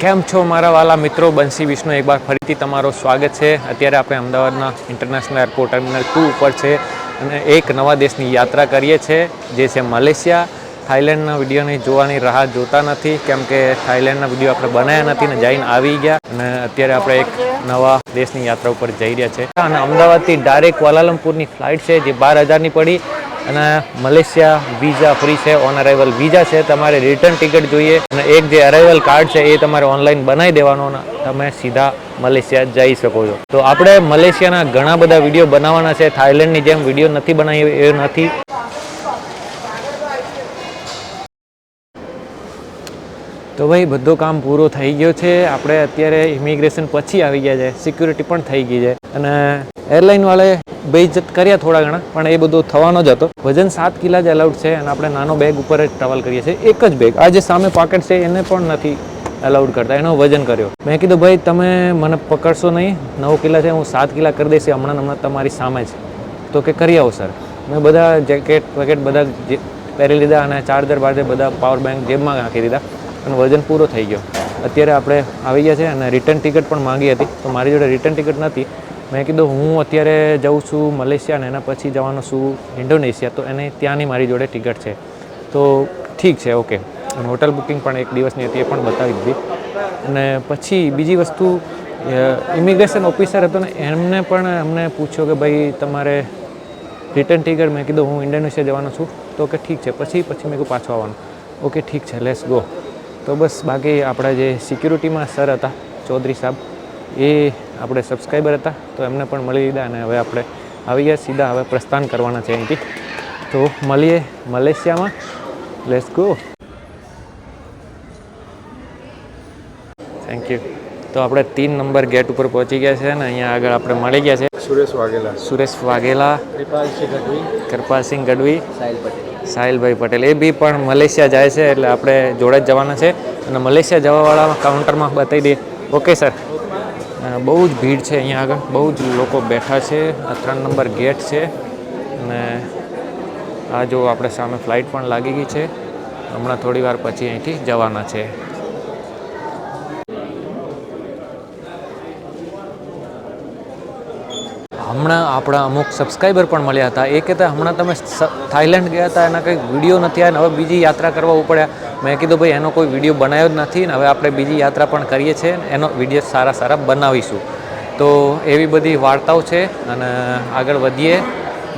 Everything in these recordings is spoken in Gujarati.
કેમ છો મારા વાલા મિત્રો? બંસી વિષ્ણુ એકવાર ફરીથી તમારું સ્વાગત છે. અત્યારે આપણે અમદાવાદના ઇન્ટરનેશનલ એરપોર્ટ ટર્મિનલ ટુ ઉપર છે અને એક નવા દેશની યાત્રા કરીએ છીએ, જે છે મલેશિયા. થાઈલેન્ડના વિડીયોની જોવાની રાહ જોતા નથી, કેમ કે થાઈલેન્ડના વીડિયો આપણે બનાવ્યા નથી ને જઈને આવી ગયા. અને અત્યારે આપણે એક નવા દેશની યાત્રા ઉપર જઈ રહ્યા છે અને અમદાવાદથી ડાયરેક્ટ ક્વાલાલંપુરની ફ્લાઇટ છે, જે બાર હજારની પડી. અને મલેશિયા વિઝા ફ્રી છે ઓન અરાઇવલ વિઝા છે. તમારે રિટર્ન ટિકિટ જોઈએ અને એક જે અરાઇવલ કાર્ડ છે, એ તમારે ઓનલાઈન બનાવી દેવાનો તમે સીધા મલેશિયા જઈ શકો છો. તો આપણે મલેશિયાના ઘણા બધા વીડિયો બનાવવાના છે. થાઈલેન્ડની જેમ વીડિયો નથી બનાવી, એ નથી. તો ભાઈ, બધું કામ પૂરું થઈ ગયું છે. આપણે અત્યારે ઇમિગ્રેશન પછી આવી ગયા છે. સિક્યુરિટી પણ થઈ ગઈ છે. અને એરલાઇન વાળે બેઇજ્જત કર્યા થોડા ઘણા, પણ એ બધું થવાનો જ હતો. વજન સાત કિલા જ અલાઉડ છે અને આપણે નાનો બેગ ઉપર જ ટ્રાવેલ કરીએ છીએ. એક જ બેગ આ જે સામે પોકેટ છે, એને પણ નથી અલાઉડ કરતા. એનો વજન કર્યો. મેં કીધું, ભાઈ, તમે મને પકડશો નહીં. નવ કિલા છે, હું સાત કિલા કરી દઈશ. હમણાં હમણાં તમારી સામે જ તો કે, કરી આવો સર મેં બધા જેકેટ વેકેટ બધા જે પહેરી લીધા અને ચાર્જર બાર્જર બધા પાવર બેંક જેબમાં નાખી દીધા. અને વજન પૂરો થઈ ગયો. અત્યારે આપણે આવી ગયા છે અને રિટર્ન ટિકિટ પણ માંગી હતી. તો મારી જોડે રિટર્ન ટિકિટ નથી. મેં કીધું, હું અત્યારે જઉં છું મલેશિયા અને એના પછી જવાનો છું ઇન્ડોનેશિયા. તો એને ત્યાંની મારી જોડે ટિકિટ છે. તો ઠીક છે, ઓકે. અને હોટલ બુકિંગ પણ એક દિવસની હતી, એ પણ બતાવી દીધી. અને પછી બીજી વસ્તુ ઇમિગ્રેશન ઓફિસર હતો ને, એમને પણ અમને પૂછ્યો કે ભાઈ, તમારે રિટર્ન ટિકિટ મેં કીધું, હું ઇન્ડોનેશિયા જવાનો છું. તો કે ઠીક છે, પછી પછી મેં કીધું, પાછો આવવાનું. ઓકે, ઠીક છે લેસ ગો તો બસ બાકી આપણા જે સિક્યુરિટીમાં સર હતા, ચૌધરી સાહેબ, એ આપણે સબસ્ક્રાઈબર હતા તો એમને પણ મળી લીધા અને હવે આપણે આવી ગયા સીધા હવે પ્રસ્થાન કરવાના છે અહીંથી. તો મળીએ મલેશિયામાં. લેટ્સ ગો થેન્ક યુ તો આપણે તીન નંબર ગેટ ઉપર પહોંચી ગયા છે અને અહીંયા આગળ આપણે મળી ગયા છે. સુરેશ વાઘેલા. સુરેશ વાઘેલા કૃપાલસિંહ ગઢવી. કૃપાલસિંહ ગઢવી સાહિલ પટેલ. સાહિલભાઈ પટેલ. એ બી પણ મલેશિયા જાય છે એટલે આપણે જોડે જ જવાના છે. અને મલેશિયા જવાવાળા કાઉન્ટરમાં બતાવી દઈએ. ઓકે સર બહુ જ ભીડ છે અહીંયા આગળ. બહુ જ લોકો બેઠા છે. આ ત્રણ નંબર ગેટ છે. અને આ જો આપણે સામે ફ્લાઇટ પણ લાગી ગઈ છે. હમણાં થોડી વાર પછી અહીંથી જવાના છે. હમણાં આપણા અમુક સબસ્ક્રાઈબર પણ મળ્યા હતા. એ કહેતા, હમણાં તમે થાઈલેન્ડ ગયા હતા, એના કંઈક વીડિયો નથી આવ્યા હવે બીજી યાત્રા કરવા પડ્યા મેં કીધું, ભાઈ, એનો કોઈ વીડિયો બનાવ્યો જ નથી ને હવે આપણે બીજી યાત્રા પણ કરીએ છીએ એનો વીડિયો સારા સારા બનાવીશું. તો એવી બધી વાર્તાઓ છે અને આગળ વધીએ.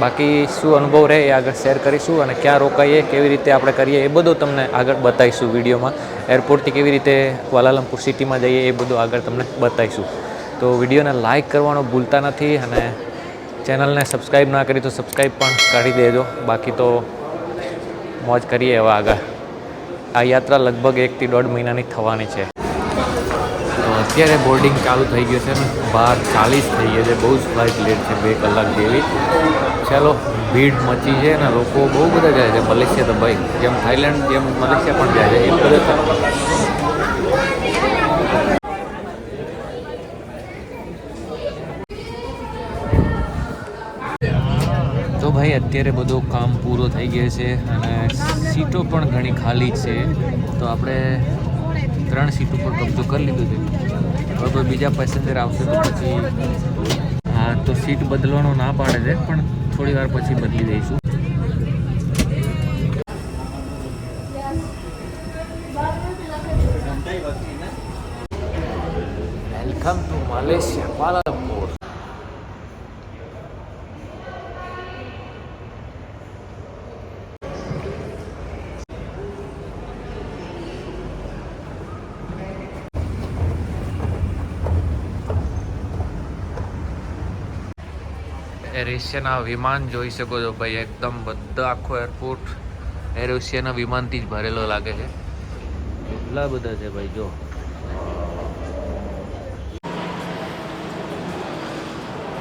બાકી શું અનુભવ રહે એ આગળ શેર કરીશું અને ક્યાં રોકાઈએ, કેવી રીતે આપણે કરીએ એ બધું તમને આગળ બતાવીશું વિડીયોમાં. એરપોર્ટથી કેવી રીતે ક્વાલાલંપુર સિટીમાં જઈએ એ બધું આગળ તમને બતાવીશું. તો વિડીયોને લાઇક કરવાનો ભૂલતા નથી અને ચેનલને સબસ્ક્રાઈબ ના કરી તો સબસ્ક્રાઈબ પણ કરી દેજો. બાકી તો મોજ કરીએ હવે આગળ. આ યાત્રા લગભગ એકથી દોઢ મહિનાની થવાની છે. તો અત્યારે બોર્ડિંગ ચાલુ થઈ ગયું છે ને, બાર ચાલીસ થઈ ગઈ છે, બહુ જ ફ્લાઇટ લેટ છે, બે કલાક જેવી. ચાલો, ભીડ મચી છે અને લોકો બહુ બધા જાય છે, મલેશિયા તો ભાઈ, જેમ થાઈલેન્ડ, જેમ મલેશિયા પણ જાય છે, એ બધા તો ભાઈ અત્યારે બધો કામ પૂરો થઈ ગયો છે અને સીટો પણ ઘણી ખાલી છે. તો આપણે ત્રણ સીટ ઉપર કબજો કરી લીધું છે. હવે કોઈ બીજા પેસેન્જર આવશે તો પછી હા, તો સીટ બદલવાનો ના પાડે છે, પણ થોડી વાર પછી બદલી દઈશું. Welcome to Malaysia Kuala Lumpur air એશિયાના વિમાન જોઈ શકો છો ભાઈ, એકદમ બધા આખો એરપોર્ટ એર એશિયાના વિમાનથી જ ભરેલો લાગે છે. એટલા બધા છે ભાઈ, જો.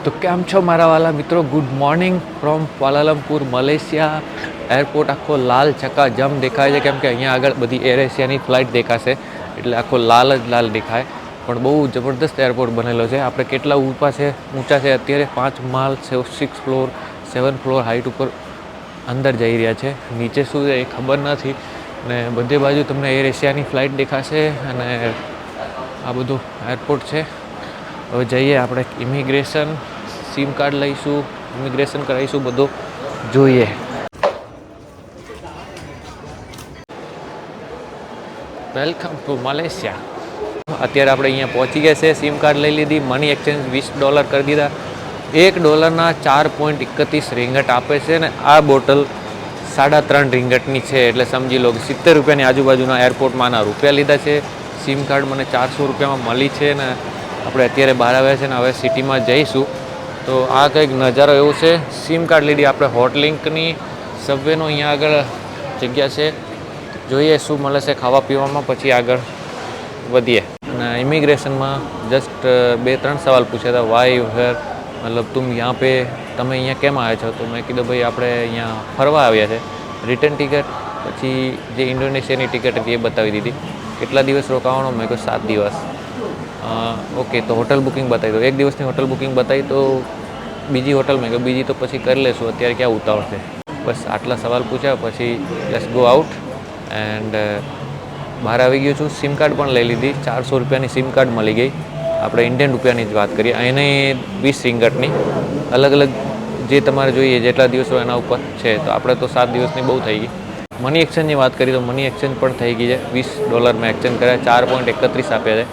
તો કેમ છો મારા વાલા મિત્રો? Good morning from Kuala Lumpur Malaysia. Airport આખો લાલ ચકાજમ દેખાય છે. કેમ કે અહીંયા આગળ બધી એર એશિયાની ફ્લાઇટ દેખાશે. એટલે આખો લાલ જ લાલ દેખાય. પણ બહુ જબરદસ્ત એરપોર્ટ બનેલો છે. આપણે કેટલા ઊંચા છે? ઊંચા છે અત્યારે પાંચ માલ six floor seven floor height ઉપર અંદર જઈ રહ્યા છે. નીચે શું છે એ ખબર નથી. ને બધે બાજુ તમને એર એશિયાની ફ્લાઇટ દેખાશે અને આ બધું એરપોર્ટ છે. હવે જઈએ આપણે ઇમિગ્રેશન સિમ કાર્ડ લઈશું ઇમિગ્રેશન કરાવીશું, બધું જોઈએ. વેલકમ ટુ મલેશિયા અત્યારે આપણે અહીંયા પહોંચી ગયા છે. સિમ કાર્ડ લઈ લીધી મની એક્સચેન્જ વીસ ડોલર કરી દીધા. એક ડોલરના ચાર પોઈન્ટ એકત્રીસ રિંગટ આપે છે ને આ બોટલ સાડા ત્રણ રિંગટની છે. એટલે સમજી લો કે સિત્તેર રૂપિયાની આજુબાજુના એરપોર્ટમાં આના રૂપિયા લીધા છે. સિમ કાર્ડ મને ચારસો રૂપિયામાં મળી છે ને આપણે અત્યારે બહાર આવ્યા છે ને હવે સિટીમાં જઈશું. તો આ કંઈક નજારો એવો છે. સિમ કાર્ડ લીધી આપણે હોટલિંકની સબવેનો અહીંયા આગળ જગ્યા છે. જોઈએ શું મળે છે ખાવા પીવામાં પછી આગળ વધીએ. અને ઇમિગ્રેશનમાં જસ્ટ બે, ત્રણ સવાલ પૂછ્યા હતા. વાય વેર મતલબ તું યહાં પે, તમે અહીંયા કેમ આવ્યા છો? તો મેં કીધું, ભાઈ, આપણે અહીંયા ફરવા આવ્યા છે. રિટર્ન ટિકિટ પછી જે ઇન્ડોનેશિયાની ટિકિટ હતી એ બતાવી દીધી. કેટલા દિવસ રોકાવાનો? મેં કહ્યું સાત દિવસ. ઓકે તો હોટલ બુકિંગ બતાવી દો. એક દિવસની હોટલ બુકિંગ બતાવી, તો બીજી હોટલ મેં કહ્યું બીજી તો પછી કરી લેશું. અત્યારે ક્યાં ઉતાવળ છે? બસ આટલા સવાલ પૂછ્યા, પછી લેટ્સ ગો આઉટ એન્ડ બહાર આવી ગયો છું. સિમ કાર્ડ પણ લઈ લીધી. ચારસો રૂપિયાની સિમ કાર્ડ મળી ગઈ. આપણે ઇન્ડિયન રૂપિયાની જ વાત કરીએ. એને વીસ સિંગટની અલગ અલગ જે તમારે જોઈએ, જેટલા દિવસો એના ઉપર છે. તો આપણે તો સાત દિવસની બહુ થઈ ગઈ. મની એક્સચેન્જની વાત કરીએ તો મની એક્સચેન્જ પણ થઈ ગઈ છે. વીસ ડોલરમાં એક્સચેન્જ કર્યા. ચાર પોઈન્ટ એકત્રીસ આપ્યા છે.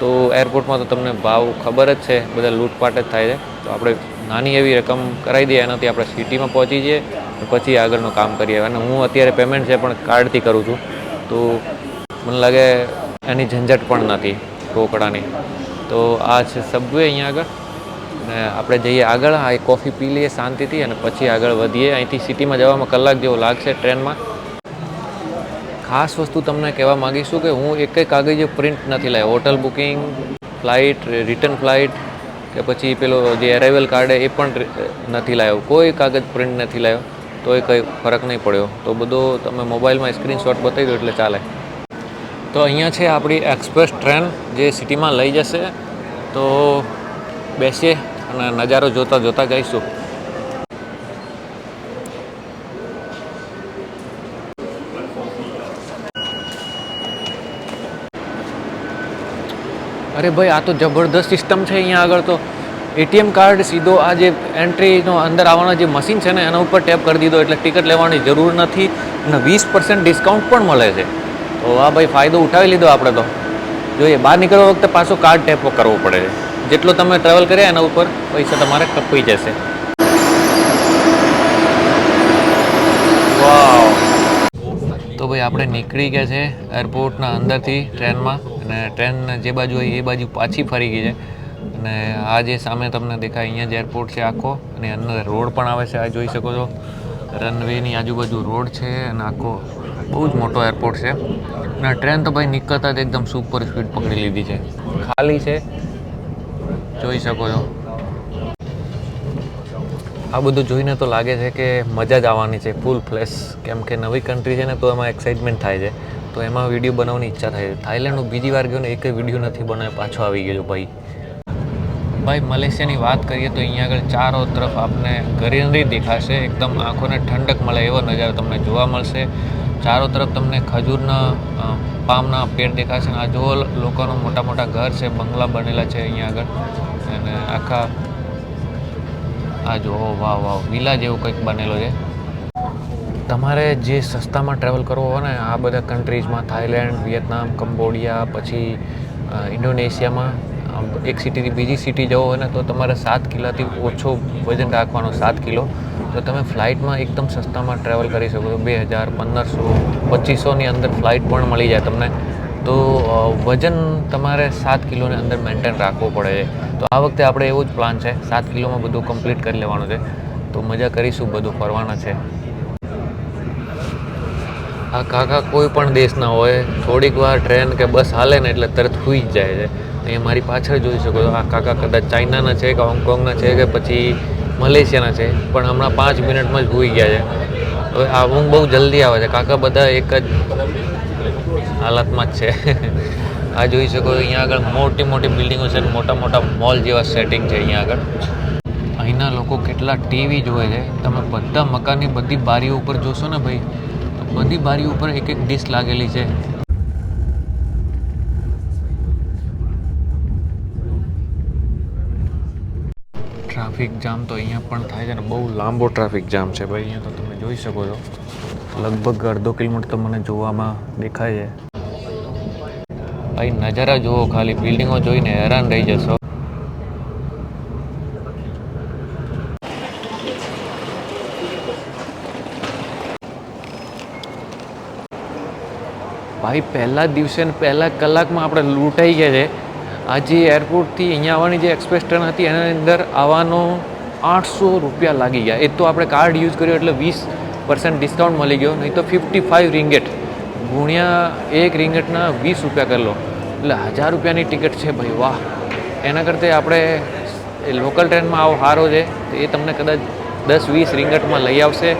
તો એરપોર્ટમાં તો તમને ભાવ ખબર જ છે. બધા લૂંટપાટ જ થાય છે. તો આપણે નાની એવી રકમ કરાવી દઈએ. એનાથી આપણે સિટીમાં પહોંચી જઈએ. પછી આગળનું કામ કરીએ. અને હું અત્યારે પેમેન્ટ છે પણ કાર્ડથી કરું છું. તો મને લાગે એની ઝંઝટ પણ નથી ઢોકળાની. તો આ છે સબવે અહીંયા આગળ. અને આપણે જઈએ આગળ, આ કોફી પી લઈએ શાંતિથી અને પછી આગળ વધીએ. અહીંથી સિટીમાં જવામાં કલાક જેવો લાગશે ટ્રેનમાં. ખાસ વસ્તુ તમને કહેવા માગીશું કે હું એક કાગળ જે પ્રિન્ટ નથી લાવ્યો. Hotel booking, flight, return flight કે પછી પેલો જે એરાઇવલ કાર્ડ એ પણ નથી લાવ્યો. કોઈ કાગળ પ્રિન્ટ નથી લાવ્યો. તો એ કંઈ ફરક નહીં પડ્યો. તો બધો તમે મોબાઈલમાં સ્ક્રીનશોટ બતાવી દો એટલે ચાલે. તો અહીંયા છે આપણી એક્સપ્રેસ ટ્રેન જે સિટીમાં લઈ જશે. તો બેસીએ અને નજારો જોતા જોતા જઈશું. અરે ભાઈ, આ તો જબરદસ્ત સિસ્ટમ છે અહીંયા આગળ તો. એટીએમ કાર્ડ સીધો આ જે એન્ટ્રીનો અંદર આવવાનો જે મશીન છે ને, એના ઉપર ટેપ કરી દીધો, એટલે ટિકિટ લેવાની જરૂર નથી. અને વીસ પર્સન્ટ ડિસ્કાઉન્ટ પણ મળે છે. તો આ ભાઈ ફાયદો ઉઠાવી લીધો આપણે તો. જોઈએ, બહાર નીકળવા વખતે પાછો કાર્ડ ટેપ કરવો પડે. છે જેટલો તમે ટ્રાવેલ કર્યા એના ઉપર પૈસા તમારે કપાઈ જશે. તો ભાઈ આપણે નીકળી ગયા છે એરપોર્ટના અંદરથી ટ્રેનમાં અને ટ્રેન જે બાજુ હોય એ બાજુ પાછી ફરી ગઈ છે. અને આ જે સામે તમને દેખાય, અહીંયા જે એરપોર્ટ છે આખો અને અંદર રોડ પણ આવે છે, આ જોઈ શકો છો. રનવેની આજુબાજુ રોડ છે અને આખો બહુ જ મોટો એરપોર્ટ છે. અને ટ્રેન તો ભાઈ નીકળતા જ એકદમ સુપર સ્પીડ પકડી લીધી છે. ખાલી છે. જોઈ શકો છો. આ બધું જોઈને તો લાગે છે કે મજા જ આવવાની છે ફૂલ ફ્લેશ કેમ કે નવી કન્ટ્રી છે ને, તો એમાં એક્સાઇટમેન્ટ થાય છે. તો એમાં વીડિયો બનાવવાની ઈચ્છા થાય છે. થાઈલેન્ડ હું બીજી વાર ગયો ને, એક વીડિયો નથી બનાવ્યો, પાછો આવી ગયો ભાઈ. ભાઈ, મલેશિયાની વાત કરીએ તો અહીંયા આગળ ચારો તરફ આપને ગ્રીનરી દેખાશે. એકદમ આંખોને ઠંડક મળે એવો નજારો તમને જોવા મળશે. ચારો તરફ તમને ખજૂરના પામના પેડ દેખાશે. અને આ જુઓ લોકોનો મોટા મોટા ઘર છે, બંગલા બનેલા છે અહીંયા આગળ. અને આખા, આ જુઓ વાહ વાહ વિલા જેવું કંઈક બનેલો છે. તમારે જે સસ્તામાં ટ્રાવેલ કરવો હોય ને, આ બધા કન્ટ્રીઝમાં થાઈલેન્ડ વિયેતનામ કંબોડિયા પછી ઇન્ડોનેશિયામાં આમ એક સિટીથી બીજી સિટી જવો હોય ને તો તમારે સાત કિલોથી ઓછો વજન રાખવાનો, સાત કિલો. તો તમે ફ્લાઇટમાં એકદમ સસ્તામાં ટ્રાવેલ કરી શકો છો. બે હજાર, પંદરસો, પચીસોની અંદર ફ્લાઇટ પણ મળી જાય તમને. તો વજન તમારે સાત કિલોની અંદર મેન્ટેન રાખવું પડે છે. તો આ વખતે આપણે એવો જ પ્લાન છે. સાત કિલોમાં બધું કમ્પ્લીટ કરી લેવાનું છે. તો મજા કરીશું બધું ફરવાના છે. આ કાકા કોઈ પણ દેશના હોય, થોડીક વાર ટ્રેન કે બસ હાલે ને એટલે તરત સૂઈ જ જાય છે. અહીંયા મારી પાછળ જોઈ શકો છો. આ કાકા કદાચ ચાઇનાના છે કે હોંગકોંગના છે કે પછી મલેશિયાના છે, પણ હમણાં પાંચ મિનિટમાં જ ભૂઈ ગયા છે. હવે આ ઊંઘ બહુ જલ્દી આવે છે. કાકા બધા એક જ હાલતમાં જ છે. આ જોઈ શકો અહીંયા આગળ મોટી મોટી બિલ્ડિંગો છે મોટા મોટા મોલ જેવા સેટિંગ છે અહીંયા આગળ. અહીંના લોકો કેટલા ટીવી જોવે છે. તમે બધા મકાનની બધી બારીઓ ઉપર જોશો ને ભાઈ, તો બધી બારીઓ ઉપર એક એક ડિશ લાગેલી છે. ટ્રાફિક જામ તો અહીંયા પણ થાય છે ને બહુ લાંબો ટ્રાફિક જામ છે ભાઈ, અહીંયા તો તમે જોઈ શકો છો. લગભગ અડધો કિલોમીટર તો મને જોવામાં દેખાય છે. ભાઈ, નજારા જુઓ, ખાલી બિલ્ડિંગો જોઈને હેરાન રહી જશો. ભાઈ, પહેલા દિવસે ને પહેલા કલાકમાં આપણે લૂંટાઈ ગયા છે. આજે એરપોર્ટથી અહીંયા આવવાની જે એક્સપ્રેસ ટ્રેન હતી, એના અંદર આવવાનો આઠસો રૂપિયા લાગી ગયા. એ તો આપણે કાર્ડ યુઝ કર્યો એટલે વીસ પર્સન્ટ ડિસ્કાઉન્ટ મળી ગયો, નહીં તો ફિફ્ટી ફાઇવ રિંગેટ ગુણ્યા એક રિંગેટના વીસ રૂપિયા કરી લો. એટલે હજાર રૂપિયાની ટિકિટ છે ભાઈ, વાહ. એના કરતાં આપણે લોકલ ટ્રેનમાં આવો સારો છે, તો એ તમને કદાચ દસ વીસ રિંગટમાં લઈ આવશે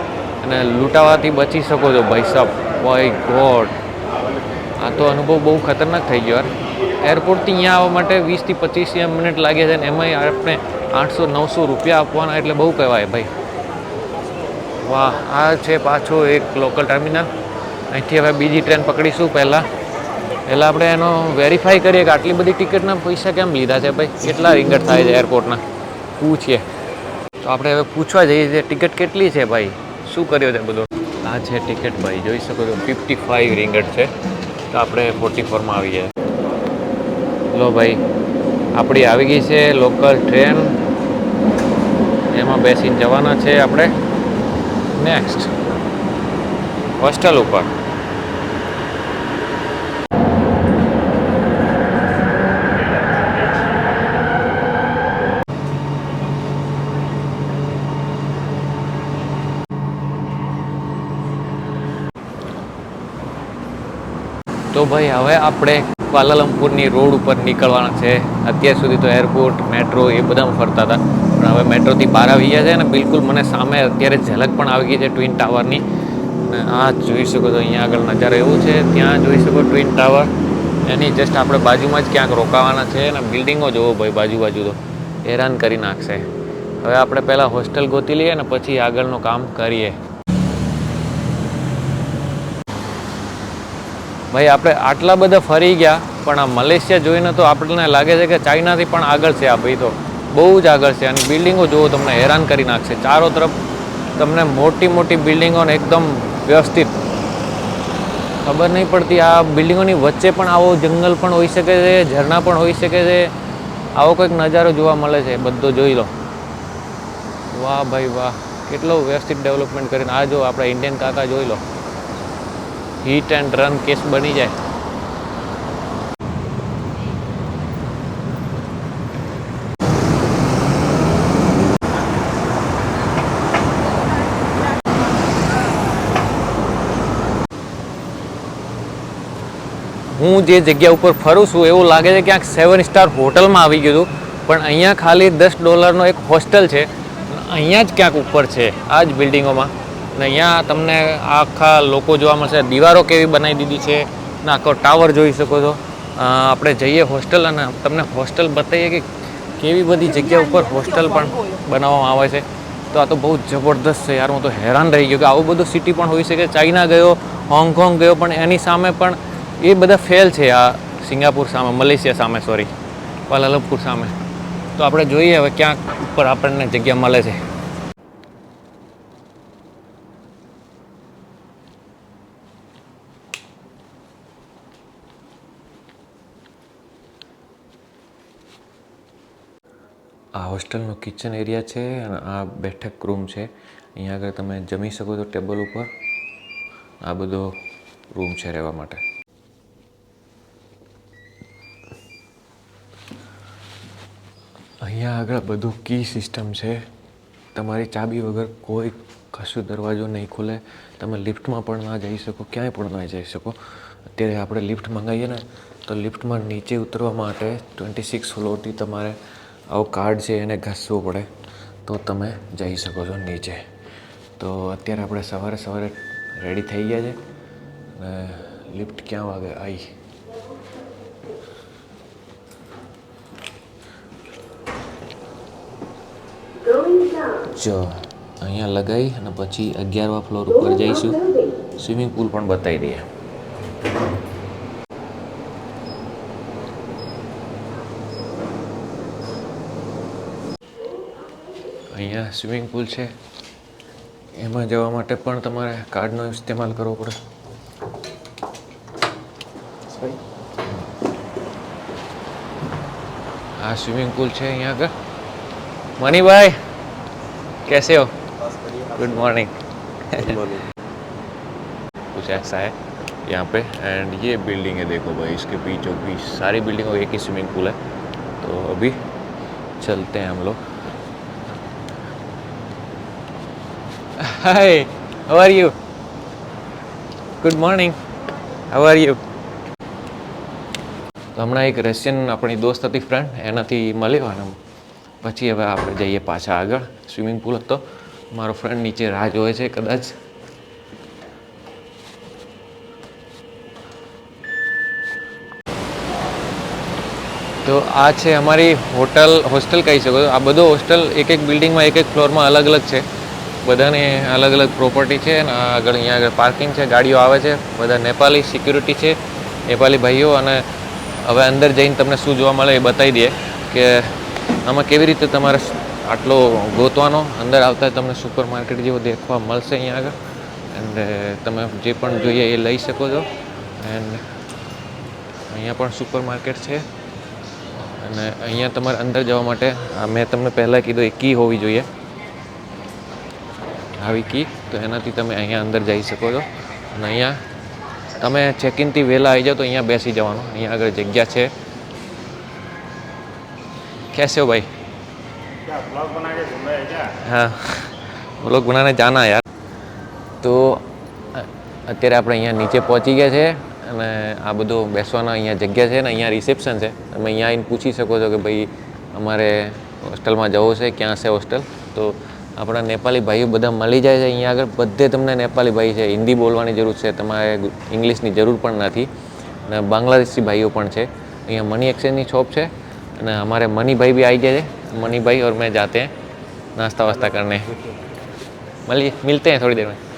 અને લૂંટાવાથી બચી શકો છો ભાઈ સાહેબ ભાઈ ગોડ. આ તો અનુભવ બહુ ખતરનાક થઈ ગયો યાર. એરપોર્ટથી અહીંયા આવવા માટે વીસથી પચીસ મિનિટ લાગે છે ને એમાંય આપણે આઠસો, નવસો રૂપિયા આપવાના એટલે બહુ કહેવાય ભાઈ. વાહ, આ છે પાછો એક લોકલ ટર્મિનલ અહીંથી હવે બીજી ટ્રેન પકડીશું પહેલાં. પહેલાં આપણે એનો વેરીફાઈ કરીએ કે આટલી બધી ટિકિટના પૈસા કેમ લીધા છે ભાઈ? કેટલા રિંગટ થાય છે એરપોર્ટના પૂછીએ. તો આપણે હવે પૂછવા જઈએ છીએ ટિકિટ કેટલી છે ભાઈ? શું કર્યો છે બધો? આ છે ટિકિટ ભાઈ, જોઈ શકો છો ફિફ્ટી ફાઇવ રિંગટ છે. તો આપણે ફોર્ટી ફોરમાં આવી ગયા. લો ભાઈ આપણી આવી ગઈ છે લોકલ ટ્રેન. એમાં બેસીને જવાના છે આપણે. નેક્સ્ટ હોસ્ટેલ ઉપર. તો ભાઈ, હવે આપણે ક્વાલાલંપુરની રોડ ઉપર નીકળવાના છે. અત્યાર સુધી તો એરપોર્ટ, મેટ્રો એ બધામાં ફરતા હતા. પણ હવે મેટ્રોથી બહાર આવી ગયા છે અને બિલકુલ મને સામે અત્યારે ઝલક પણ આવી ગઈ છે ટ્વિન ટાવરની અને આ જોઈ શકો તો અહીંયા આગળ નજારો એવું છે. ત્યાં જોઈ શકો ટ્વિન ટાવર એની જસ્ટ આપણે બાજુમાં જ ક્યાંક રોકાવાના છે અને બિલ્ડિંગો જોવો ભાઈ બાજુ બાજુ તો. હેરાન કરી નાખશે. હવે આપણે પહેલાં હોસ્ટેલ ગોતી લઈએ ને પછી આગળનું કામ કરીએ. ભાઈ, આપણે આટલા બધા ફરી ગયા, પણ આ મલેશિયા જોઈને તો આપણને લાગે છે કે ચાઇનાથી પણ આગળ છે આ ભાઈ તો. બહુ જ આગળ છે અને બિલ્ડિંગો જુઓ, તમને હેરાન કરી નાખશે. ચારો તરફ તમને મોટી મોટી બિલ્ડિંગોને એકદમ વ્યવસ્થિત. ખબર નહીં પડતી, આ બિલ્ડિંગોની વચ્ચે પણ આવો જંગલ પણ હોઈ શકે છે, ઝરણા પણ હોઈ શકે છે. આવો કંઈક નજારો જોવા મળે છે, બધો જોઈ લો. વાહ ભાઈ વાહ, કેટલો વ્યવસ્થિત ડેવલપમેન્ટ કરીને. આ જો આપણા ઇન્ડિયન કાકા જોઈ લો. હિટ એન્ડ રન કેસ બની જાય. હું જે જગ્યા ઉપર ફરું છું, એવું લાગે છે ક્યાંક સેવન સ્ટાર હોટલમાં આવી ગયું હતું. પણ અહીંયા ખાલી દસ ડોલરનો એક હોસ્ટેલ છે. અહીંયા જ ક્યાંક ઉપર છે, આ જ બિલ્ડિંગોમાં ને અહીંયા તમને આખા લોકો જોવા મળશે. દીવારો કેવી બનાવી દીધી છે ને આખો ટાવર જોઈ શકો છો. આપણે જઈએ હોસ્ટેલ અને તમને હોસ્ટેલ બતાવીએ કે કેવી બધી જગ્યા ઉપર હોસ્ટેલ પણ બનાવવામાં આવે છે. તો આ તો બહુ જબરદસ્ત છે યાર, હું તો હેરાન રહી ગયો કે આવું બધું સિટી પણ હોઈ શકે. ચાઇના ગયો, હોંગકોંગ ગયો, પણ એની સામે પણ એ બધા ફેલ છે આ સિંગાપુર સામે, મલેશિયા સામે સોરી ક્વાલાલંપુર સામે. તો આપણે જોઈએ હવે ક્યાંક ઉપર આપણને જગ્યા મળે છે. આ હોસ્ટેલનો કિચન એરિયા છે અને આ બેઠક રૂમ છે. અહીંયા આગળ તમે જમી શકો છો ટેબલ ઉપર. આ બધો રૂમ છે રહેવા માટે. અહીંયા આગળ બધું કી સિસ્ટમ છે. તમારી ચાબી વગર કોઈ કશું દરવાજો નહીં ખુલે. તમે લિફ્ટમાં પણ ના જઈ શકો, ક્યાંય પણ ના જઈ શકો. અત્યારે આપણે લિફ્ટ મંગાવીએ ને, તો લિફ્ટમાં નીચે ઉતરવા માટે ટ્વેન્ટી સિક્સ ફ્લોરથી તમારે આવો કાર્ડ છે એને ઘસવું પડે, તો તમે જઈ શકો છો નીચે. તો અત્યારે આપણે સવારે સવારે રેડી થઈ ગયા છે. અને લિફ્ટ ક્યાં વાગે? આવી જો, અહીંયા લગાવી અને પછી અગિયારમા ફ્લોર ઉપર જઈશું. સ્વિમિંગ પુલ પણ બતાવી દઈએ. સ્વિમિંગ પુલ છે. એમાં જવા માટે પણ તમારે કાર્ડનો ઇસ્તેમાલ કરવો પડે. આ સ્વિમિંગ પુલ છે અહીંયા આગળ. મનીભાઈ કેસે હો? ગુડ मॉर्निंग कुछ ऐसा है यहाँ पे एंड ये बिल्डिंग है देखो भाई इसके बीचों बीच सारी बिल्डिंग एक ही स्विमिंग पूल है तो अभी चलते हैं हम लोग Hi, how are you? Good morning how are you તો હમણાં એક રશિયન આપણી દોસ્ત હતી ફ્રેન્ડ એનાથી મળ્યો અને પછી હવે આપણે જઈએ પાછા આગળ સ્વિમિંગ પુલ હતો. મારો ફ્રેન્ડ નીચે રાહ જોવે છે કદાચ. તો આ છે અમારી હોટલ હોસ્ટેલ કહી શકો આ બધો હોસ્ટેલ એક એક બિલ્ડિંગમાં એક એક ફ્લોરમાં અલગ અલગ છે. બધાની અલગ અલગ પ્રોપર્ટી છે અને આગળ અહીંયા આગળ પાર્કિંગ છે, ગાડીઓ આવે છે, બધા નેપાલી સિક્યુરિટી છે, નેપાલી ભાઈઓ અને હવે અંદર જઈને તમને શું જોવા મળે એ બતાવી દઈએ કે આમાં કેવી રીતે તમારે આટલો ગોતવાનો, અંદર આવતા તમને સુપર માર્કેટ જેવો દેખવા મળશે અહીંયા આગળ. એન્ડ તમે જે પણ જોઈએ એ લઈ શકો છો. એન્ડ અહીંયા પણ સુપર માર્કેટ છે. અને અહીંયા તમારે અંદર જવા માટે મેં તમને પહેલાં કીધું એ કી હોવી જોઈએ. આવી કી, તો એનાથી તમે અહીંયા અંદર જઈ શકો છો. અને અહીંયા તમે ચેક ઇનથી વહેલા આવી જાઓ તો અહીંયા બેસી જવાનું. અહીંયા આગળ જગ્યા છે. કેસે ભાઈ? હા. બ્લોગ બનાને જાના યાર. તો અત્યારે આપણે અહીંયા નીચે પહોંચી ગયા છે અને આ બધો બેસવાના અહીંયા જગ્યા છે ને અહીંયા રિસેપ્શન છે. તમે અહીંયા આવીને પૂછી શકો છો કે ભાઈ અમારે હોસ્ટેલમાં જવું છે, ક્યાં છે હોસ્ટેલ? તો આપણા નેપાળી ભાઈઓ બધા મળી જાય છે. અહીંયા આગળ બધે તમને નેપાળી ભાઈ છે. હિન્દી બોલવાની જરૂર છે. તમારે ઇંગ્લિશની જરૂર પણ નથી. અને બાંગ્લાદેશી ભાઈઓ પણ છે. અહીંયા મની એક્સચેન્જની શોપ છે. અને અમારે મનીભાઈ બી આવી જાય છે. મનીભાઈ ઓર મેં જાતે નાસ્તા વાસ્તા કરને. મળીએ. મિલતે થોડી દેરમાં